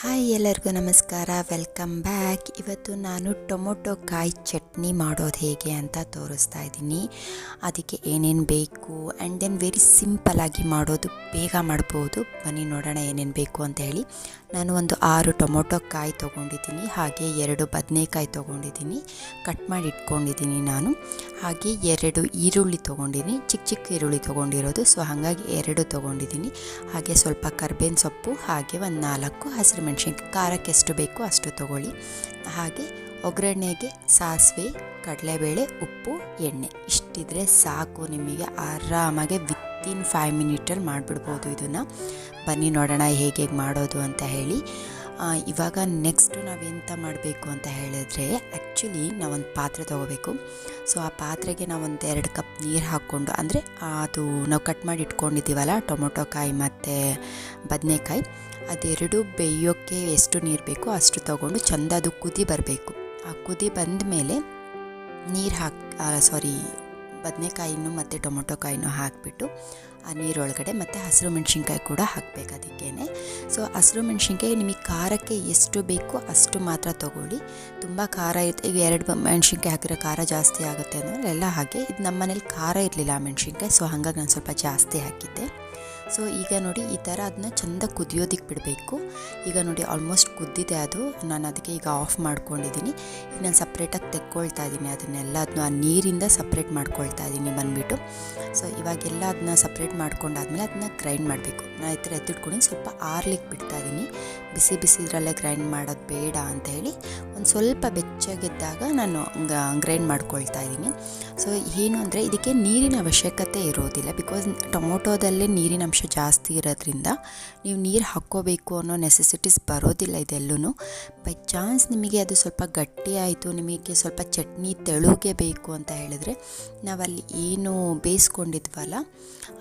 Hi ಎಲ್ಲರಿಗೂ ನಮಸ್ಕಾರ. Welcome back ಇವತ್ತು ನಾನು ಟೊಮೊಟೊ ಕಾಯಿ ಚಟ್ನಿ ಮಾಡೋದು ಹೇಗೆ ಅಂತ ತೋರಿಸ್ತಾ ಇದ್ದೀನಿ. ಅದಕ್ಕೆ ಏನೇನು ಬೇಕು ಆ್ಯಂಡ್ ದೆನ್ ವೆರಿ ಸಿಂಪಲಾಗಿ ಮಾಡೋದು ಬೇಗ ಮಾಡ್ಬೋದು. ಬನ್ನಿ ನೋಡೋಣ ಏನೇನು ಬೇಕು ಅಂತ ಹೇಳಿ. ನಾನು ಒಂದು ಆರು ಟೊಮೊಟೊ ಕಾಯಿ ತೊಗೊಂಡಿದ್ದೀನಿ. ಹಾಗೆ ಎರಡು ಬದನೆಕಾಯಿ ತೊಗೊಂಡಿದ್ದೀನಿ. ಕಟ್ ಮಾಡಿ ಇಟ್ಕೊಂಡಿದ್ದೀನಿ ನಾನು. ಹಾಗೆ ಎರಡು ಈರುಳ್ಳಿ ತೊಗೊಂಡಿದ್ದೀನಿ ಚಿಕ್ಕ ಚಿಕ್ಕ ಈರುಳ್ಳಿ ತೊಗೊಂಡಿರೋದು. ಸೊ ಹಾಗಾಗಿ ಎರಡು ತೊಗೊಂಡಿದ್ದೀನಿ ಹಾಗೆ ಸ್ವಲ್ಪ ಕರ್ಬೇವಿನ ಸೊಪ್ಪು, ಹಾಗೆ ಒಂದು ನಾಲ್ಕು ಹಸಿರು ಮೆಣಸಿನ್ಕಾಯಿ. ಖಾರಕ್ಕೆ ಎಷ್ಟು ಬೇಕೋ ಅಷ್ಟು ತೊಗೊಳ್ಳಿ. ಹಾಗೆ ಒಗ್ಗರಣೆಗೆ ಸಾಸಿವೆ, ಕಡಲೆಬೇಳೆ, ಉಪ್ಪು, ಎಣ್ಣೆ. ಇಷ್ಟಿದ್ರೆ ಸಾಕು. ನಿಮಗೆ ಆರಾಮಾಗೆ ವಿತ್ತಿನ್ ಫೈವ್ ಮಿನಿಟಲ್ಲಿ ಮಾಡಿಬಿಡ್ಬೋದು ಇದನ್ನು. ಬನ್ನಿ ನೋಡೋಣ ಹೇಗೆ ಹೇಗೆ ಮಾಡೋದು ಅಂತ ಹೇಳಿ. ಇವಾಗ ನೆಕ್ಸ್ಟು ನಾವೆಂತ ಮಾಡಬೇಕು ಅಂತ ಹೇಳಿದ್ರೆ ಆ್ಯಕ್ಚುಲಿ ನಾವೊಂದು ಪಾತ್ರೆ ತೊಗೋಬೇಕು. ಸೊ ಆ ಪಾತ್ರೆಗೆ ನಾವೊಂದು ಎರಡು ಕಪ್ ನೀರು ಹಾಕ್ಕೊಂಡು, ಅಂದರೆ ಅದು ನಾವು ಕಟ್ ಮಾಡಿ ಇಟ್ಕೊಂಡಿದ್ದೀವಲ್ಲ, ಟೊಮೊಟೊ ಕಾಯಿ ಮತ್ತು ಬದನೆಕಾಯಿ, ಅದೆರಡು ಬೇಯೋಕ್ಕೆ ಎಷ್ಟು ನೀರು ಬೇಕೋ ಅಷ್ಟು ತೊಗೊಂಡು ಚೆಂದ ಅದು ಕುದಿ ಬರಬೇಕು. ಆ ಕುದಿ ಬಂದ ಮೇಲೆ ನೀರು ಹಾಕಿ ಸಾರಿ ಬದನೆಕಾಯಿನೂ ಮತ್ತು ಟೊಮೊಟೊ ಕಾಯಿನೂ ಹಾಕಿಬಿಟ್ಟು ಆ ನೀರೊಳಗಡೆ ಮತ್ತು ಹಸಿರು ಮೆಣಸಿನ್ಕಾಯಿ ಕೂಡ ಹಾಕಬೇಕು ಅದಕ್ಕೇ ಸೊ ಹಸಿರು ಮೆಣಸಿನ್ಕಾಯಿ ನಿಮಗೆ ಖಾರಕ್ಕೆ ಎಷ್ಟು ಬೇಕೋ ಅಷ್ಟು ಮಾತ್ರ ತೊಗೊಳ್ಳಿ. ತುಂಬ ಖಾರ ಇರುತ್ತೆ. ಈಗ ಎರಡು ಮೆಣಸಿನ್ಕಾಯಿ ಹಾಕಿರೋ ಖಾರ ಜಾಸ್ತಿ ಆಗುತ್ತೆ ಅಂದರೆ ಎಲ್ಲ ಹಾಗೆ. ಇದು ನಮ್ಮ ಮನೇಲಿ ಖಾರ ಇರಲಿಲ್ಲ ಆ ಮೆಣಸಿನ್ಕಾಯಿ ಸೊ ಹಾಗಾಗಿ ನಾನು ಸ್ವಲ್ಪ ಜಾಸ್ತಿ ಹಾಕಿದ್ದೆ. ಸೊ ಈಗ ನೋಡಿ ಈ ಥರ ಅದನ್ನ ಚೆಂದ ಕುದಿಯೋದಕ್ಕೆ ಬಿಡಬೇಕು. ಈಗ ನೋಡಿ ಆಲ್ಮೋಸ್ಟ್ ಕುದ್ದಿದೆ ಅದು. ನಾನು ಅದಕ್ಕೆ ಈಗ ಆಫ್ ಮಾಡ್ಕೊಂಡಿದ್ದೀನಿ ಈಗ ನಾನು ಸಪ್ರೇಟಾಗಿ ತೆಕ್ಕೊಳ್ತಾ ಇದ್ದೀನಿ ಅದನ್ನೆಲ್ಲ. ಅದನ್ನ ಆ ನೀರಿಂದ ಸಪ್ರೇಟ್ ಮಾಡ್ಕೊಳ್ತಾ ಇದ್ದೀನಿ ಬಂದುಬಿಟ್ಟು. ಸೊ ಇವಾಗೆಲ್ಲ ಅದನ್ನ ಸಪ್ರೇಟ್ ಮಾಡ್ಕೊಂಡಾದ್ಮೇಲೆ ಅದನ್ನ ಗ್ರೈಂಡ್ ಮಾಡಬೇಕು. ನಾನು ಈ ಥರ ಎತ್ತಿಟ್ಕೊಂಡು ಸ್ವಲ್ಪ ಆರ್ಲಿಕ್ಕೆ ಬಿಡ್ತಾ ಇದ್ದೀನಿ ಬಿಸಿ ಬಿಸಿ ಇದರಲ್ಲೇ ಗ್ರೈಂಡ್ ಮಾಡೋದು ಬೇಡ ಅಂತ ಹೇಳಿ ಒಂದು ಸ್ವಲ್ಪ ಬೆಚ್ಚಗಿದ್ದಾಗ ನಾನು ಗ್ರೈಂಡ್ ಮಾಡ್ಕೊಳ್ತಾ ಇದ್ದೀನಿ ಸೊ ಏನು ಅಂದರೆ ಇದಕ್ಕೆ ನೀರಿನ ಅವಶ್ಯಕತೆ ಇರೋದಿಲ್ಲ. ಬಿಕಾಸ್ ಟೊಮೊಟೊದಲ್ಲೇ ನೀರಿನ ಜಾಸ್ತಿ ಇರೋದ್ರಿಂದ ನೀವು ನೀರು ಹಾಕ್ಕೋಬೇಕು ಅನ್ನೋ ನೆಸೆಸಿಟೀಸ್ ಬರೋದಿಲ್ಲ ಇದೆಲ್ಲೂ ಬೈ ಚಾನ್ಸ್ ನಿಮಗೆ ಅದು ಸ್ವಲ್ಪ ಗಟ್ಟಿ ಆಯಿತು, ನಿಮಗೆ ಸ್ವಲ್ಪ ಚಟ್ನಿ ತೆಳುಗೆ ಬೇಕು ಅಂತ ಹೇಳಿದ್ರೆ ನಾವಲ್ಲಿ ಏನು ಬೇಯಿಸ್ಕೊಂಡಿದ್ವಲ್ಲ,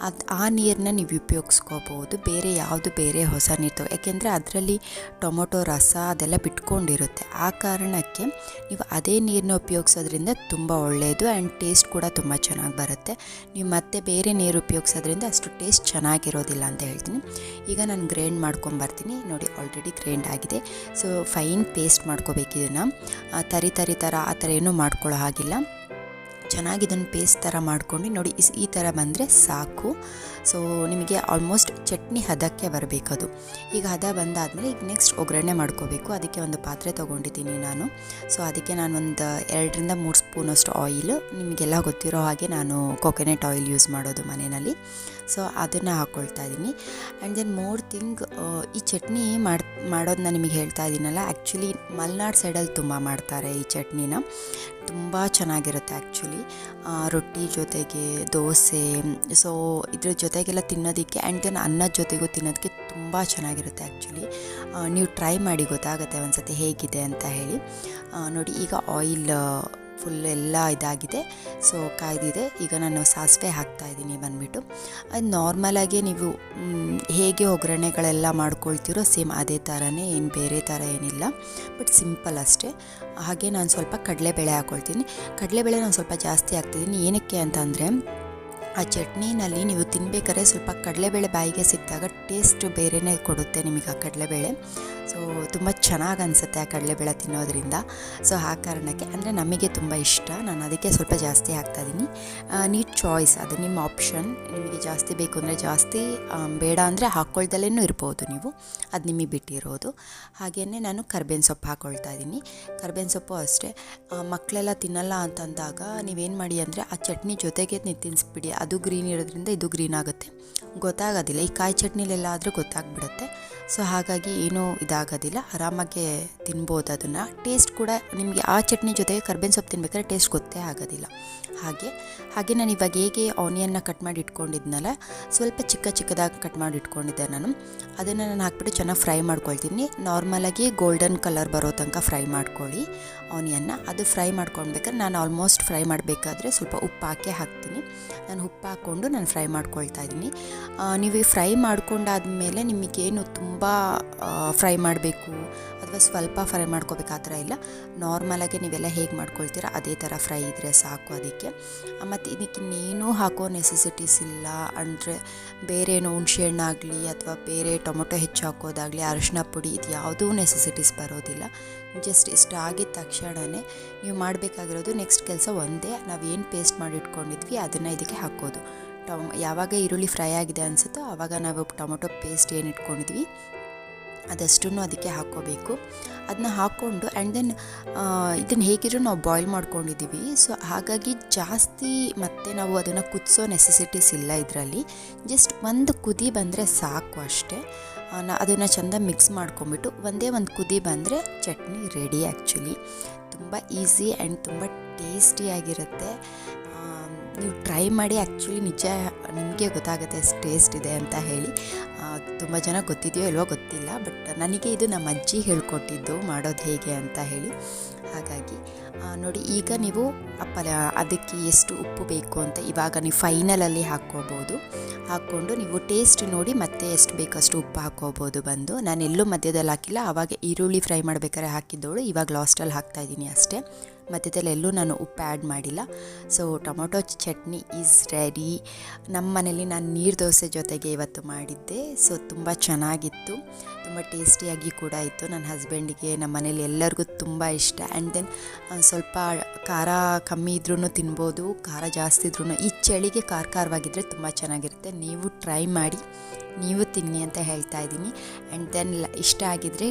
ಅದು ಆ ನೀರನ್ನ ನೀವು ಉಪಯೋಗಿಸ್ಕೋಬೋದು. ಬೇರೆ ಯಾವುದು ಬೇರೆ ಹೊಸ ನೀರು ಯಾಕೆಂದರೆ ಅದರಲ್ಲಿ ಟೊಮೊಟೊ, ರಸ ಅದೆಲ್ಲ ಬಿಟ್ಕೊಂಡಿರುತ್ತೆ. ಆ ಕಾರಣಕ್ಕೆ ನೀವು ಅದೇ ನೀರನ್ನ ಉಪಯೋಗಿಸೋದ್ರಿಂದ ತುಂಬ ಒಳ್ಳೆಯದು ಆ್ಯಂಡ್ ಟೇಸ್ಟ್ ಕೂಡ ತುಂಬ ಚೆನ್ನಾಗಿ ಬರುತ್ತೆ. ನೀವು ಮತ್ತೆ ಬೇರೆ ನೀರು ಉಪಯೋಗಿಸೋದ್ರಿಂದ ಅಷ್ಟು ಟೇಸ್ಟ್ ಚೆನ್ನಾಗಿರೋದಿಲ್ಲ ಅಂತ ಹೇಳ್ತೀನಿ. ಈಗ ನಾನು ಗ್ರೈಂಡ್ ಮಾಡ್ಕೊಂಬರ್ತೀನಿ ನೋಡಿ ಆಲ್ರೆಡಿ ಗ್ರೈಂಡ್ ಆಗಿದೆ. ಸೊ ಫೈನ್ ಪೇಸ್ಟ್ ಮಾಡ್ಕೋಬೇಕು ಇದನ್ನು ತರಿ ತರಿ ಥರ ಆ ಥರ ಏನೂ ಮಾಡ್ಕೊಳ್ಳೋ ಹಾಗಿಲ್ಲ. ಚೆನ್ನಾಗಿ ಇದನ್ನು ಪೇಸ್ಟ್ ಥರ ಮಾಡ್ಕೊಂಡು ನೋಡಿ ಈ ಥರ ಬಂದರೆ ಸಾಕು. ಸೊ ನಿಮಗೆ ಆಲ್ಮೋಸ್ಟ್ ಚಟ್ನಿ ಹದಕ್ಕೆ ಬರಬೇಕದು. ಈಗ ಹದ ಬಂದಾದಮೇಲೆ ಈಗ ನೆಕ್ಸ್ಟ್ ಒಗ್ಗರಣೆ ಮಾಡ್ಕೋಬೇಕು. ಅದಕ್ಕೆ ಒಂದು ಪಾತ್ರೆ ತೊಗೊಂಡಿದ್ದೀನಿ ನಾನು. ಸೊ ಅದಕ್ಕೆ ನಾನು ಒಂದು ಎರಡರಿಂದ ಮೂರು ಸ್ಪೂನಷ್ಟು ಆಯಿಲ್ ನಿಮಗೆಲ್ಲ ಗೊತ್ತಿರೋ ಹಾಗೆ ನಾನು ಕೊಕೊನೆಟ್ ಆಯಿಲ್ ಯೂಸ್ ಮಾಡೋದು ಮನೆಯಲ್ಲಿ. ಸೊ ಅದನ್ನು ಹಾಕ್ಕೊಳ್ತಾ ಇದ್ದೀನಿ. ಆ್ಯಂಡ್ ದೆನ್ ಮೋರ್ ಥಿಂಗ್ ಈ ಚಟ್ನಿ ಮಾಡಿ ಮಾಡೋದನ್ನ ನಿಮಗೆ ಹೇಳ್ತಾ ಇದ್ದೀನಲ್ಲ ಆ್ಯಕ್ಚುಲಿ ಮಲೆನಾಡು ಸೈಡಲ್ಲಿ ತುಂಬ ಮಾಡ್ತಾರೆ ಈ ಚಟ್ನಿನ. ತುಂಬ ಚೆನ್ನಾಗಿರುತ್ತೆ ಆ್ಯಕ್ಚುಲಿ ರೊಟ್ಟಿ ಜೊತೆಗೆ ದೋಸೆ ಸೊ ಇದ್ರ ಜೊತೆಗೆಲ್ಲ ತಿನ್ನೋದಕ್ಕೆ ಆ್ಯಂಡ್ ದೆನ್ ಅನ್ನದ ಜೊತೆಗೂ ತಿನ್ನೋದಕ್ಕೆ ತುಂಬ ಚೆನ್ನಾಗಿರುತ್ತೆ ಆ್ಯಕ್ಚುಲಿ ನೀವು ಟ್ರೈ ಮಾಡಿ ಗೊತ್ತಾಗುತ್ತೆ ಒಂದು ಸತಿ ಹೇಗಿದೆ ಅಂತ ಹೇಳಿ. ನೋಡಿ ಈಗ ಆಯಿಲ್ ಫುಲ್ ಎಲ್ಲ ಇದಾಗಿದೆ. ಸೊ ಕಾಯ್ದಿದೆ. ಈಗ ನಾನು ಸಾಸಿವೆ ಹಾಕ್ತಾ ಇದ್ದೀನಿ ಬಂದುಬಿಟ್ಟು. ಅದು ನಾರ್ಮಲಾಗಿ ನೀವು ಹೇಗೆ ಒಗ್ಗರಣೆಗಳೆಲ್ಲ ಮಾಡ್ಕೊಳ್ತೀರೋ ಸೇಮ್ ಅದೇ ಥರನೇ, ಏನು ಬೇರೆ ಥರ ಏನಿಲ್ಲ. ಬಟ್ ಸಿಂಪಲ್ ಅಷ್ಟೇ. ಹಾಗೆ ನಾನು ಸ್ವಲ್ಪ ಕಡಲೆಬೇಳೆ ಹಾಕ್ಕೊಳ್ತೀನಿ ಕಡಲೆಬೇಳೆ ನಾನು ಸ್ವಲ್ಪ ಜಾಸ್ತಿ ಹಾಕ್ತಿದ್ದೀನಿ. ಏನಕ್ಕೆ ಅಂತಂದರೆ ಆ ಚಟ್ನಿನಲ್ಲಿ ನೀವು ತಿನ್ಬೇಕಾದ್ರೆ ಸ್ವಲ್ಪ ಕಡಲೆಬೇಳೆ ಬಾಯಿಗೆ ಸಿಕ್ಕಿದಾಗ ಟೇಸ್ಟ್ ಬೇರೆಯೇ ಕೊಡುತ್ತೆ ನಿಮಗೆ ಆ ಕಡಲೆಬೇಳೆ. ಸೊ ತುಂಬ ಚೆನ್ನಾಗಿ ಅನಿಸುತ್ತೆ ಆ ಕಡಲೆಬೇಳೆ ತಿನ್ನೋದ್ರಿಂದ. ಸೊ ಆ ಕಾರಣಕ್ಕೆ ಅಂದರೆ ನಮಗೆ ತುಂಬ ಇಷ್ಟ. ನಾನು ಅದಕ್ಕೆ ಸ್ವಲ್ಪ ಜಾಸ್ತಿ ಹಾಕ್ತಾಯಿದ್ದೀನಿ ನೀಟ್ ಚಾಯ್ಸ್ ಅದು ನಿಮ್ಮ ಆಪ್ಷನ್ ನಿಮಗೆ ಜಾಸ್ತಿ ಬೇಕು ಅಂದರೆ ಜಾಸ್ತಿ ಬೇಡ ಅಂದರೆ ಹಾಕ್ಕೊಳ್ದಲ್ಲೇ ಇರ್ಬೋದು ನೀವು. ಅದು ನಿಮಗೆ ಬಿಟ್ಟಿರೋದು. ಹಾಗೆಯೇ ನಾನು ಕರ್ಬೇವಿನ ಸೊಪ್ಪು ಹಾಕ್ಕೊಳ್ತಾ ಇದ್ದೀನಿ ಕರ್ಬೇವಿನ ಸೊಪ್ಪು ಅಷ್ಟೇ. ಮಕ್ಕಳೆಲ್ಲ ತಿನ್ನಲ್ಲ ಅಂತಂದಾಗ ನೀವೇನು ಮಾಡಿ ಅಂದರೆ ಆ ಚಟ್ನಿ ಜೊತೆಗೆ ನೀವು ತಿನ್ನಿಸ್ಬಿಡಿ ಅದು ಗ್ರೀನ್ ಇರೋದ್ರಿಂದ ಇದು ಗ್ರೀನ್ ಆಗುತ್ತೆ. ಗೊತ್ತಾಗೋದಿಲ್ಲ. ಈ ಕಾಯಿ ಚಟ್ನಿಲೆಲ್ಲ ಆದರೂ ಗೊತ್ತಾಗ್ಬಿಡುತ್ತೆ. ಸೊ ಹಾಗಾಗಿ ಏನೂ ಇದಾಗೋದಿಲ್ಲ. ಆರಾಮಾಗಿ ತಿನ್ಬೋದು ಅದನ್ನು. ಟೇಸ್ಟ್ ಕೂಡ ನಿಮಗೆ ಆ ಚಟ್ನಿ ಜೊತೆಗೆ ಕರ್ಬೇವಿನ ಸೊಪ್ಪು ತಿನ್ಬೇಕಾದ್ರೆ ಟೇಸ್ಟ್ ಗೊತ್ತೇ ಆಗೋದಿಲ್ಲ. ಹಾಗೆ ಹಾಗೆ ನಾನು ಇವಾಗ ಹೇಗೆ ಆನಿಯನ್ನ ಕಟ್ ಮಾಡಿ ಇಟ್ಕೊಂಡಿದ್ನಲ್ಲ, ಸ್ವಲ್ಪ ಚಿಕ್ಕ ಚಿಕ್ಕದಾಗಿ ಕಟ್ ಮಾಡಿ ಇಟ್ಕೊಂಡಿದ್ದೆ ನಾನು. ಅದನ್ನು ನಾನು ಹಾಕ್ಬಿಟ್ಟು ಚೆನ್ನಾಗಿ ಫ್ರೈ ಮಾಡ್ಕೊಳ್ತೀನಿ. ನಾರ್ಮಲಾಗಿ ಗೋಲ್ಡನ್ ಕಲರ್ ಬರೋ ತನಕ ಫ್ರೈ ಮಾಡ್ಕೊಳ್ಳಿ ಆನಿಯನ್ನ ಅದು ಫ್ರೈ ಮಾಡ್ಕೊಳ್ಬೇಕಾದ್ರೆ ನಾನು ಆಲ್ಮೋಸ್ಟ್ ಫ್ರೈ ಮಾಡಬೇಕಾದ್ರೆ ಸ್ವಲ್ಪ ಉಪ್ಪು ಹಾಕಿ ಹಾಕ್ತೀನಿ. ನಾನು ಉಪ್ಪು ಹಾಕ್ಕೊಂಡು ನಾನು ಫ್ರೈ ಮಾಡ್ಕೊಳ್ತಾ ಇದ್ದೀನಿ. ನೀವು ಫ್ರೈ ಮಾಡ್ಕೊಂಡಾದ್ಮೇಲೆ ನಿಮಗೇನು ತುಂಬ ಫ್ರೈ ಮಾಡಬೇಕು ಅಥವಾ ಸ್ವಲ್ಪ ಫ್ರೈ ಮಾಡ್ಕೋಬೇಕು ಆ ಥರ ಇಲ್ಲ. ನಾರ್ಮಲಾಗಿ ನೀವೆಲ್ಲ ಹೇಗೆ ಮಾಡ್ಕೊಳ್ತೀರ ಅದೇ ಥರ ಫ್ರೈ ಇದ್ದರೆ ಸಾಕು ಅದಕ್ಕೆ. ಮತ್ತು ಇದಕ್ಕೆ ಇನ್ನೇನೂ ಹಾಕೋ ನೆಸೆಸಿಟೀಸ್ ಇಲ್ಲ. ಅಂದರೆ ಬೇರೆ ಏನು ಹುಣ್ಸೆಹಣ್ಣಾಗಲಿ ಅಥವಾ ಬೇರೆ ಟೊಮೊಟೊ ಹೆಚ್ಚು ಹಾಕೋದಾಗಲಿ ಅರಿಶಿನ ಪುಡಿ ಇದು ಯಾವುದೂ ನೆಸೆಸಿಟೀಸ್ ಬರೋದಿಲ್ಲ. ಜಸ್ಟ್ ಇಷ್ಟ ಆಗಿದ ತಕ್ಷಣವೇ ನೀವು ಮಾಡಬೇಕಾಗಿರೋದು ನೆಕ್ಸ್ಟ್ ಕೆಲಸ ಒಂದೇ. ನಾವೇನು ಪೇಸ್ಟ್ ಮಾಡಿ ಇಟ್ಕೊಂಡಿದ್ವಿ, ಅದನ್ನು ಇದಕ್ಕೆ ಹಾಕೋದು. ಟೊಮ್, ಯಾವಾಗ ಈರುಳ್ಳಿ ಫ್ರೈ ಆಗಿದೆ ಅನಿಸುತ್ತೋ ಆವಾಗ ನಾವು ಟೊಮೊಟೊ ಪೇಸ್ಟ್ ಏನು ಇಟ್ಕೊಂಡಿದ್ವಿ, ಅದಷ್ಟನ್ನು ಅದಕ್ಕೆ ಹಾಕ್ಕೋಬೇಕು ಅದನ್ನ ಹಾಕ್ಕೊಂಡು ಆ್ಯಂಡ್ ದೆನ್ ಇದನ್ನು ಹೇಗಿದ್ರು ನಾವು ಬಾಯ್ಲ್ ಮಾಡ್ಕೊಂಡಿದ್ದೀವಿ. ಸೊ ಹಾಗಾಗಿ ಜಾಸ್ತಿ ಮತ್ತೆ ನಾವು ಅದನ್ನು ಕುದಿಸೋ ನೆಸೆಸಿಟೀಸ್ ಇಲ್ಲ ಇದರಲ್ಲಿ. ಜಸ್ಟ್ ಒಂದು ಕುದಿ ಬಂದರೆ ಸಾಕು ಅಷ್ಟೇ. ಅದನ್ನು ಚೆಂದ ಮಿಕ್ಸ್ ಮಾಡ್ಕೊಂಬಿಟ್ಟು ಒಂದೇ ಒಂದು ಕುದಿ ಬಂದರೆ ಚಟ್ನಿ ರೆಡಿ ಆ್ಯಕ್ಚುಲಿ ತುಂಬ ಈಸಿ ಆ್ಯಂಡ್ ತುಂಬ ಟೇಸ್ಟಿಯಾಗಿರುತ್ತೆ ನೀವು ಟ್ರೈ ಮಾಡಿ ಆ್ಯಕ್ಚುಲಿ ನಿಜ ನಿಮಗೆ ಗೊತ್ತಾಗುತ್ತೆ ಎಷ್ಟು ಟೇಸ್ಟ್ ಇದೆ ಅಂತ ಹೇಳಿ. ತುಂಬ ಜನ ಗೊತ್ತಿದೆಯೋ ಇಲ್ವೋ ಗೊತ್ತಿಲ್ಲ ಬಟ್ ನನಗೆ ಇದು ನಮ್ಮ ಅಜ್ಜಿ ಹೇಳ್ಕೊಟ್ಟಿದ್ದು ಮಾಡೋದು ಹೇಗೆ ಅಂತ ಹೇಳಿ. ಹಾಗಾಗಿ ನೋಡಿ ಈಗ ನೀವು ಅಪ್ಪಲ, ಅದಕ್ಕೆ ಎಷ್ಟು ಉಪ್ಪು ಬೇಕು ಅಂತ ಇವಾಗ ನೀವು ಫೈನಲಲ್ಲಿ ಹಾಕ್ಕೋಬೋದು. ಹಾಕ್ಕೊಂಡು ನೀವು ಟೇಸ್ಟ್ ನೋಡಿ ಮತ್ತೆ ಎಷ್ಟು ಬೇಕಷ್ಟು ಉಪ್ಪು ಹಾಕ್ಕೋಬೋದು ಬಂದು. ನಾನು ಎಲ್ಲೂ ಮಧ್ಯದಲ್ಲಿ ಹಾಕಿಲ್ಲ, ಆವಾಗ ಈರುಳ್ಳಿ ಫ್ರೈ ಮಾಡ್ಬೇಕಾದ್ರೆ ಹಾಕಿದ್ದೋಳು, ಇವಾಗ ಲಾಸ್ಟಲ್ಲಿ ಹಾಕ್ತಾಯಿದ್ದೀನಿ ಅಷ್ಟೇ. ಮಧ್ಯದಲ್ಲಿ ಎಲ್ಲೂ ನಾನು ಉಪ್ಪು ಆ್ಯಡ್ ಮಾಡಿಲ್ಲ. So tomato chutney is ready ನಮ್ಮ ಮನೇಲಿ ನಾನು ನೀರು ದೋಸೆ ಜೊತೆಗೆ ಇವತ್ತು ಮಾಡಿದ್ದೆ. ಸೊ ತುಂಬ ಚೆನ್ನಾಗಿತ್ತು. ತುಂಬ ಟೇಸ್ಟಿಯಾಗಿ ಕೂಡ ಇತ್ತು ನನ್ನ ಹಸ್ಬೆಂಡಿಗೆ ನಮ್ಮ ಮನೇಲಿ ಎಲ್ಲರಿಗೂ ತುಂಬ ಇಷ್ಟ. ಆ್ಯಂಡ್ ದೆನ್ ಸ್ವಲ್ಪ ಖಾರ ಕಮ್ಮಿ ಇದ್ರೂ ತಿನ್ಬೋದು. ಖಾರ ಜಾಸ್ತಿ ಇದ್ರೂ ಈ ಚಳಿಗೆ ಖಾರ ಖಾರವಾಗಿದ್ದರೆ ತುಂಬ ಚೆನ್ನಾಗಿರುತ್ತೆ. ನೀವು ಟ್ರೈ ಮಾಡಿ, ನೀವು ತಿನ್ನಿ ಅಂತ ಹೇಳ್ತಾ ಇದ್ದೀನಿ. ಆ್ಯಂಡ್ ದೆನ್ ಇಷ್ಟ ಆಗಿದ್ದರೆ